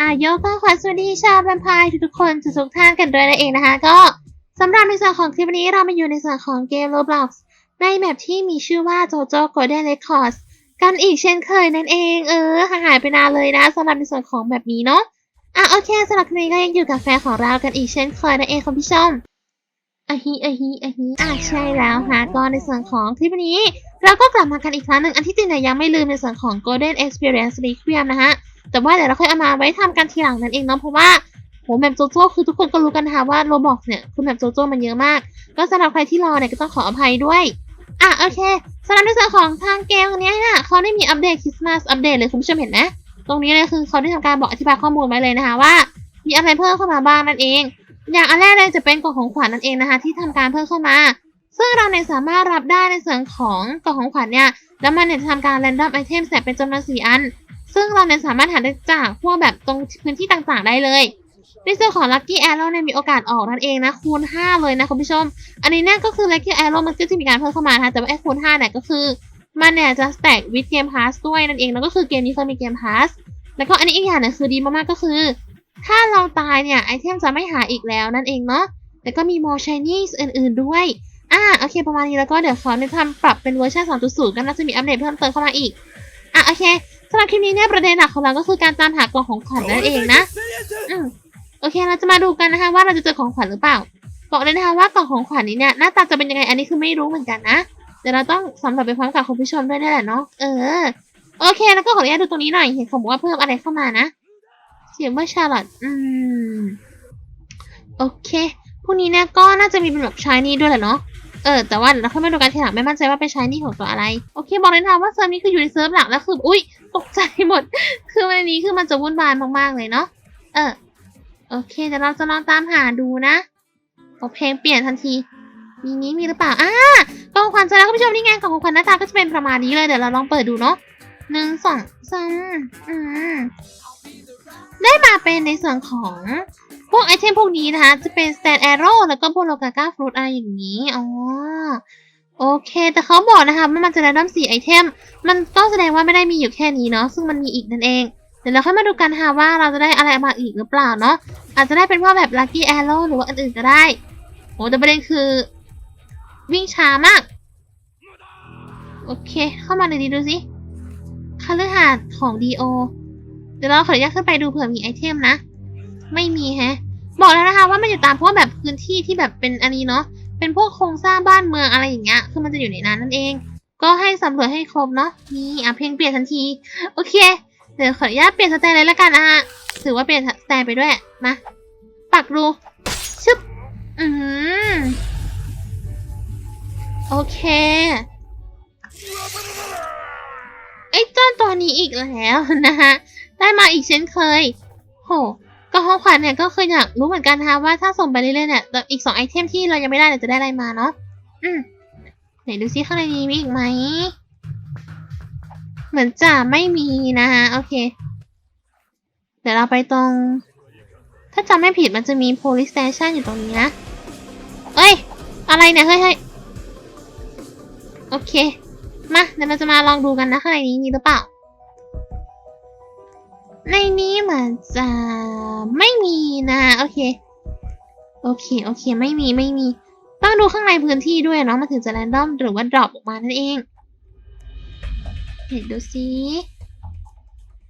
อะยกก็ขอสวัสดีชาวแวมไพร์ทุกๆคนทุกๆท่านกันด้วยนั่นเองนะคะ ก็สำหรับในส่วนของคลิปนี้เรามาอยู่ในส่วนของเกม Roblox ในแมปที่มีชื่อว่า JoJo Golden Records กันอีกเช่นเคยนั่นเอง เออห่างหายไปนานเลยนะสำหรับในส่วนของแบบนี้เนาะ อะโอเคสำหรับคลิปนี้ก็ยังอยู่กับแฟนของเรากันอีกเช่นเคยนั่นเองคุณผู้ชมอะฮิอะฮิอะฮิอะใช่แล้วค่ะก็ในส่วนของคลิปนี้ เราก็กลับมากันอีกครั้งหนึ่งอันที่จริงเนี่ยยังไม่ลืมในส่วนของ Golden Experience Requiem นะฮะ แต่ว่าเดี๋ยวเราค่อยเอามาไว้ทำกันทีหลังนั่นเองเนาะเพราะว่าโหแมปโจโจ้คือทุกคนก็รู้กันนะคะว่าโรบอกเนี่ยคือแมปโจโจ้มันเยอะมาก ก็สำหรับใครที่รอเนี่ยก็ต้องขออภัยด้วยอะโอเคสำหรับในส่วนของทางเกมเนี้ยนี่ยเขาได้มีอัปเดตคริสต์มาสอัปเดตเลยคุณผู้ชมเห็นไหม ตรงนี้เลยคือเขาได้ทำการบอกอธิบายข้อมูลไว้เลยนะคะว่า มีอะไรเพิ่มเข้ามาบ้างนั่นเอง อย่างอันแรกเลยจะเป็นกล่องของขวัญนั่นเองนะคะ ที่ทำการเพิ่มเข้ามา ซึ่งเราเนี่ยสามารถรับได้ในส่วนของกล่องของขวัญเนี่ยแล้วมันเนี่ยจะทำการ random item แสบเป็นจำนวนสี่อัน ซึ่งเราเนี่ยสามารถหาได้จากพวกแบบตรงพื้นที่ต่างๆได้เลยในส่วนของ Lucky Arrow เนี่ยมีโอกาสออกนั่นเองนะคูณ 5 เลยนะคุณผู้ชม อันนี้เนี่ยก็คือ Lucky Arrow มันก็จะมีการเพิ่มเข้ามานะแต่ว่าไอ้คูณ5เนี่ยก็คือ มันเนี่ยจะ stack with Game Pass ด้วยนั่นเองแล้วก็คือเกมนี้เคยมี Game Pass แล้วก็อันนี้อีกอย่างหนึงคือดีมากๆก็คือ ถ้าเราตายเนี่ยไอเทมจะไม่หาอีกแล้วนั่นเองเนาะแล้วก็มี more shiny เอื่น ๆด้วยอ่าโอเคประมาณนี้แล้วก็เดี๋ยวเขาเนี่ยทำปรับเป็นเวอร์ชัน2.0ก็น่าจะมีอัปเดตเพิ่มเติมเข้ามาอีกอะโอเคสำหรับคลิปนี้เนี่ยประเด็นหลักของเราก็คือการตามหากล่องของขวัญนั่นเองนะอืมโอเคเราจะมาดูกันนะคะว่าเราจะเจอของขวัญหรือเปล่าบอกเลยนะคะว่ากล่องของขวัญนี้เนี่ยหน้าตาจะเป็นยังไงอันนี้คือไม่รู้เหมือนกันนะ เดี๋ยวเราต้องสำรวจไปพร้อมกับคุณผู้ชมด้วยนี่แหละเนาะ เออ โอเค แล้วก็ขออนุญาตดูตรงนี้หน่อย เห็นเขาบอกว่าเพิ่มอะไรเข้ามานะ เสียงว่าชาลอตอืม โอเคพวกนี้เนี่ยก็น่าจะมีเป็นแบบชายนี่ด้วยแหละเนาะ เออ แต่ว่าเราค่อยมาดูกันทีหลังไม่มั่นใจว่าเป็นชายนี่ของตัวอะไร โอเค บอกเลยนะคะว่าเซิร์ฟนี้คืออยู่ในเซิร์ฟหลักแล้วคือ อุ้ยตกใจหมด คือวันนี้คือมันจะวุ่นวายมากๆเลยเนาะ เออ โอเคเดี๋ยวเราจะลองตามหาดูนะโอเพลงเปลี่ยนทันที มีนี้มีหรือเปล่าอ่ากล่องของขวัญเจอแล้วคุณผู้ชมนี่ไงกล่องของขวัญหน้าตาก็จะเป็นประมาณนี้เลยเดี๋ยวเราลองเปิดดูเนาะหนึ่งสองสามอืมได้มาเป็นในส่วนของพวกไอเทมพวกนี้นะคะ จะเป็น stand arrow แล้วก็โบโลกาก้าฟรุตอะไรอย่างนี้ อ๋อ โอเค แต่เขาบอกนะคะว่ามันจะได้ดัมสี่ไอเทม มันก็แสดงว่าไม่ได้มีอยู่แค่นี้เนาะ ซึ่งมันมีอีกนั่นเอง เดี๋ยวเราค่อยมาดูกันค่ะว่าเราจะได้อะไรมาอีกหรือเปล่าเนาะ อาจจะได้เป็นพวกแบบ lucky arrow หรือว่าอันอื่นก็ได้ โอ้แต่ประเด็นคือ วิ่งช้ามาก โอเค เข้ามาเลยดีดูสิคฤหาสน์ของดีโอ เดี๋ยวเราขออนุญาตขึ้นไปดูเผื่อมีไอเทมนะ ไม่มีแฮะ บอกแล้วนะคะว่ามันอยู่ตามพวกแบบพื้นที่ที่แบบเป็นอันนี้เนาะ เป็นพวกโครงสร้างบ้านเมืองอะไรอย่างเงี้ย คือมันจะอยู่ในนั้นนั่นเอง ก็ให้สำรวจให้ครบเนาะ นี่อะเพลงเปลี่ยนทันที โอเค เดี๋ยวขออนุญาตเปลี่ยนสแตนเลยละกันอะถือว่าเปลี่ยนสแตนไปด้วย มา ปักรู ชึบ อืม โอเค ไอ้เจ้าตัวนี้อีกแล้วนะคะได้มาอีกเช่นเคย โห ก็ของขวัญเนี่ยก็เคยอยากรู้เหมือนกันนะคะว่าถ้าส่งไปเรื่อยๆเนี่ยอีกสองไอเทมที่เรายังไม่ได้เนี่ยจะได้อะไรมาเนาะ อืมไหนดูซิข้างในนี้มีอีกไหม เหมือนจะไม่มีนะคะโอเค เดี๋ยวเราไปตรง ถ้าจำไม่ผิดมันจะมี police station อยู่ตรงนี้นะ เอ้ย อะไรเนี่ย เฮ้ยเฮ้ย โอเค มาเดี๋ยวเราจะมาลองดูกันนะข้างในนี้มีหรือเปล่า ในนี้เหมือนจะไม่มีนะ โอเค โอเค โอเค ไม่มีไม่มี ต้องดูข้างในพื้นที่ด้วยเนาะมันถึงจะ random หรือว่า drop ออกมานั่นเอง เห็นดูสิ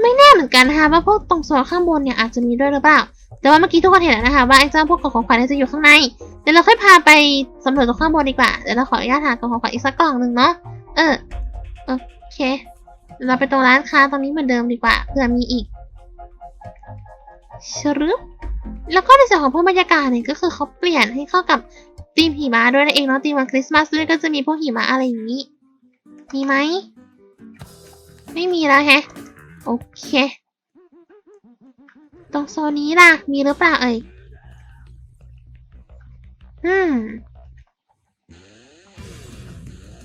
ไม่แน่เหมือนกันนะคะว่าพวกตรงโซนข้างบนเนี่ยอาจจะมีด้วยหรือเปล่า แต่ว่าเมื่อกี้ทุกคนเห็นแล้วนะคะว่าไอ้เจ้าพวกกล่องของขวัญนี่ยจะอยู่ข้างใน เดี๋ยวเราค่อยพาไปสำรวจตรงข้างบนดีกว่า เดี๋ยวเราขออนุญาตหากล่องของขวัญอีกสักกล่องหนึ่งเนาะ เออ โอเค เราไปตรงร้านค้าตรงนี้เหมือนเดิมดีกว่าเผื่อมีอีกชรึบแล้วก็ในส่วนของพวกบรรยากาศเนี่ยก็คือเขาเปลี่ยนให้เข้ากับธีมหิมะด้วยนั่นเองเนาะธีมวันคริสต์มาสด้วยก็จะมีพวกหิมะอะไรอย่างนี้ มีไหม ไม่มีแล้วแฮะ โอเค ตรงโซนนี้ล่ะ มีหรือเปล่าเอ่ยอืม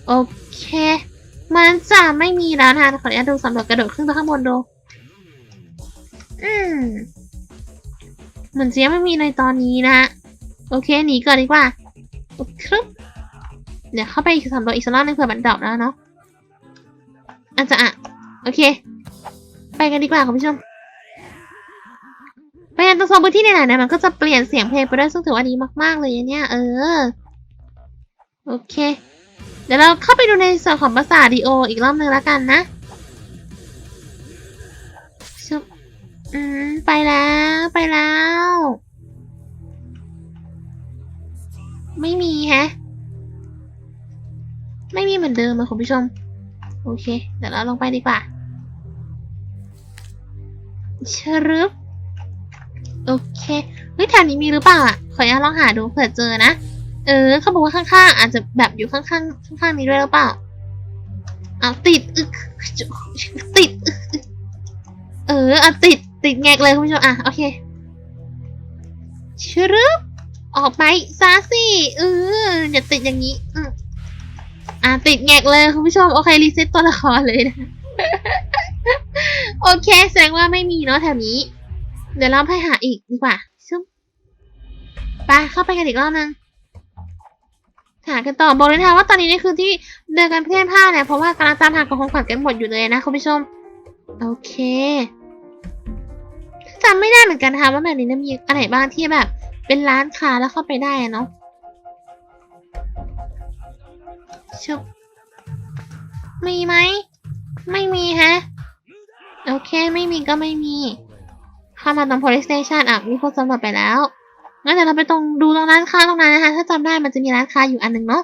โอเค มันจะไม่มีแล้วนะขออนุญาตดูสำรวจกระโดดขึ้นไปข้างบนดู อืมเหมือนจะยังไม่มีในตอนนี้นะ โอเคหนีก่อนดีกว่าครับเดี๋ยวเข้าไปสำรวจอีกสักรอบหนึงเผื่อมันดรอปแล้วเนาะอาจจะอะ โอเค ไปกันดีกว่าคุณผู้ชม ไปยังตรงโซนพื้นที่ไหนๆนี่ยมันก็จะเปลี่ยนเสียงเพลงไปด้วยซึ่งถือว่าดีมาก ๆ เลยเนี่ย เออ โอเค เดี๋ยวเราเข้าไปดูในส่วนของภาษาดีโออีกรอบนึงแล้วกันนะชุบอืม ไปแล้ว ไปแล้ว ไม่มีแฮะ ไม่มีเหมือนเดิมอะคุณผู้ชม โอเค เดี๋ยวเราลงไปดีกว่าชรึบ เคเฮ้ยแถวนี้มีหรือเปล่าอะขออนุญาตลองหาดูเผื่อเจอนะ เออเขาบอกว่าข้างๆ อาจจะแบบอยู่ข้างๆข้างๆนี้ด้วยหรือเปล่าอ้าติดอึกติดอึกเออเอาติดติดแงกเลยคุณผู้ชมอะโอเคชรึบออกไปซาสิเอออย่าติดอย่างนี้อืมอะติดแงกเลยคุณผู้ชมโอเครีเซ็ตตัวละครเลยนะโอเค แสดงว่าไม่มีเนาะแถวนี้ เดี๋ยวเราไปหาอีกดีกว่าซุบไปเข้าไปกันอีกรอบนึงหากันต่อบอกเลยนะคะว่าตอนนี้นี่คือที่เดินกันเพื่อนผ้าเนี่ยเพราะว่ากำลังตามหากของขวัญกันหมดอยู่เลยนะคุณผู้ชม โอเคจำไม่ได้เหมือนกันนะคะว่าแบบนี้นมีอะไรบ้างที่แบบ เป็นร้านค้าแล้วเข้าไปได้เนาะชุบมีไหม ไม่มีฮะ โอเค ไม่มีก็ไม่มี เข้ามาตรง police station อะมีคนสำรวจไปแล้วงั้นเดี๋ยวเราไปตรงดูตรงร้านค้าตรงนั้นนะคะ ถ้าจำได้มันจะมีร้านค้าอยู่อันหนึ่งเนาะ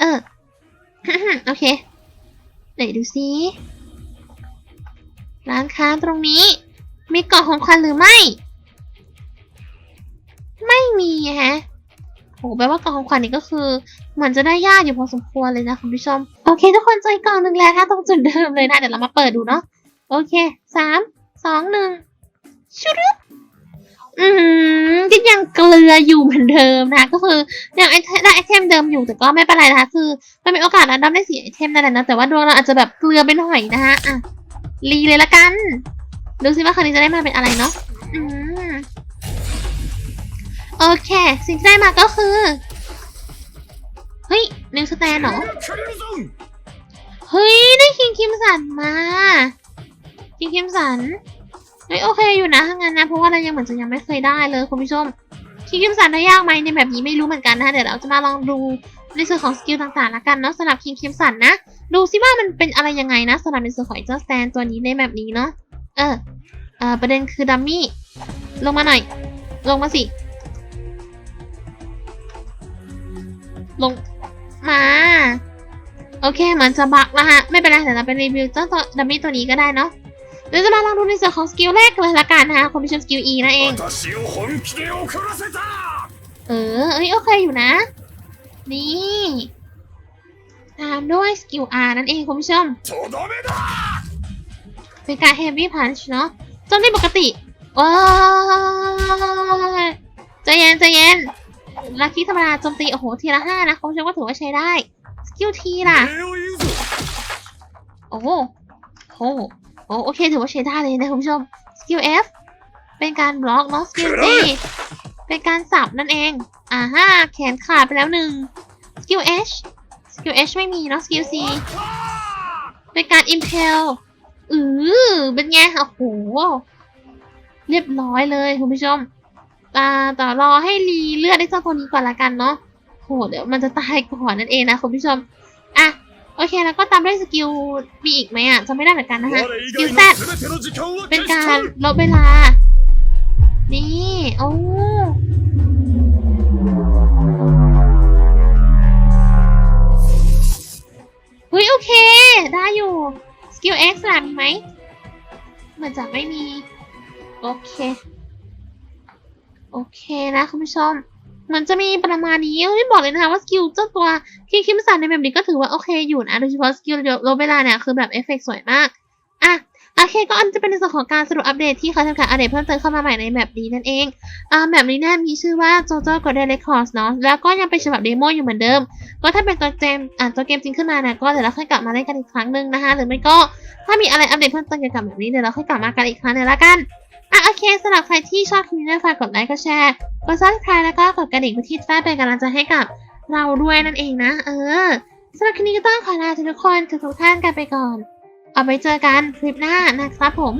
เออโอเคไหนดูซิร้านค้าตรงนี้ มีกล่องของขวัญหรือไม่ ไม่มีแฮะโหแปลว่ากล่องของขวัญนี่ก็คือเหมือนจะได้ยากอยู่พอสมควรเลยนะคุณผู้ชม โอเค ทุกคนเจออีกล่องหนึ่งแล้วค่ะตรงจุดเดิมเลยนะ เดี๋ยวเรามาเปิดดูเนาะโอเคสามสองหนึ่ง ชุรุอืมก็ยังเกลืออยู่เหมือนเดิมนะก็คือยังไอด้ไอเทมเดิมอยู่แต่ก็ไม่เป็นไรนะคือมันมีโอกาสนะดับได้เสียไอเทมนั่นแหละนะแต่ว่าดวงเราอาจจะแบบเกลือเป็นหอยนะฮะอะรีเลยละกัน ดูซิว่าคราวนี้จะได้มาเป็นอะไรเนาะอืมโอเค สิ่งที่ได้มาก็คือเฮ้ยนิวสแตนเหรอเฮ้ยได้คิงคิมสันมาคิงคิมสัน เฮ้ยโอเคอยู่นะถ้างั้นนะเพราะว่าเรายังเหมือนจะยังไม่เคยได้เลยคุณผู้ชมคิงคิมสันได้ยากไหมในแบบนี้ไม่รู้เหมือนกันนะเดี๋ยวเราจะมาลองดูในส่วนของสกิลต่างๆละกันเนาะสำหรับคิงคิมสันนะ ดูซิว่ามันเป็นอะไรยังไงนะสำหรับในส่วนของเจ้าแตนตัวนี้ในแบบนี้เนาะเออเออประเด็นคือดัมมี่ลงมาหน่อย ลงมาสิ ลงมาโอเคเหมือนจะบักนะฮะไม่เป็นไรเดี๋ยวเราไปรีวิวเจ้าตัวดัมมี่ตัวนี้ก็ได้เนาะ เราจะมาลองดูในส่วนของสกิลแรกเลยละกันนะคะคอมมิชชั่นสกิล E นั่นเอง เออ เอ้ยโอเคอยู่นะ นี่ ตามด้วยสกิล R นั่นเองคุณผู้ชม เป็นการเฮฟวี่พันช์เนาะจมได้ปกติว้าใจเย็นใจเย็นลักกี้ธรรมดาโจมตี โอ้โห ทีละห้านะคุณผู้ชมก็ถือว่าใช้ได้ สกิลทีล่ะ โอ้โห โอ้โหโอ้โอเคถือว่าใช้ได้เลยนะคุณผู้ชมสกิล F เป็นการบล็อกเนาะสกิล G เป็นการสับนั่นเองอ่าฮะแขนขาดไปแล้วหนึ่งสกิล H สกิล H ไม่มีเนาะสกิล C เป็นการ impel อือเป็นไงโอ้โหเรียบร้อยเลยคุณผู้ชมอ่าแต่รอให้รีเลือดได้เจ้าตัวนี้ก่อนละกันเนาะโหเดี๋ยวมันจะตายก่อนนั่นเองนะคุณผู้ชมอะ โอเคแล้วก็ตามด้วยสกิลมีอีกไหมอะจะไม่ได้เหมือนกันนะคะสกิลแซดเป็นการลดเวลา นี่โอ้เฮ้ยโอเค ได้อยู่ สกิลเอ็กซ์ล่ะมีไหมเหมือนจะไม่มี โอเค โอเคนะคุณผู้ชม มันจะมีประมาณนี้ไม่บอกเลยนะคะว่าสกิลเจ้าตัวคิคิมสันในแบบนี้ก็ถือว่าโอเคอยู่นะโดยเฉพาะสกิลลดเวลาเนี่ยคือแบบเอฟเฟกต์สวยมากอะโอเคก็อันจะเป็นในส่วนของการสรุปอัปเดตที่เขาทำการอัปเดตเพิ่มเติมเข้ามาใหม่ในแบบนี้นั่นเองอ่าแบบนี้นี่ยมีชื่อว่า JoJo Golden Records เนาะแล้วก็ยังเป็นฉบับเดโมอยู่เหมือนเดิม ก็ถ้าเป็นตัวเกมอ่าตัวเกมจริงขึ้นมาเนี่ยก็เดี๋ยวเราค่อยกลับมาเล่นกันอีกครั้งหนึ่งนะคะหรือไม่ก็ถ้ามีอะไรอัปเดตเพิ่มเติมเกี่ยวกับแบบนี้เดี๋ยวเราค่อยกลับมากันอีกครั้งหนึงละกัน อะโอเคสำหรับใครที่ชอบคลิปนี้ฝากกดไลค์กดแชร์กดซับสไครต์แล้วก็กดกระดิ่งเพื่อที่จะได้เป็นกำลังใจให้กับเราด้วยนั่นเองนะ เออสำหรับคลิปนี้ก็ต้องขอลาทุกคนทุกท่านกันไปก่อน เอาไปเจอกันคลิปหน้านะครับผม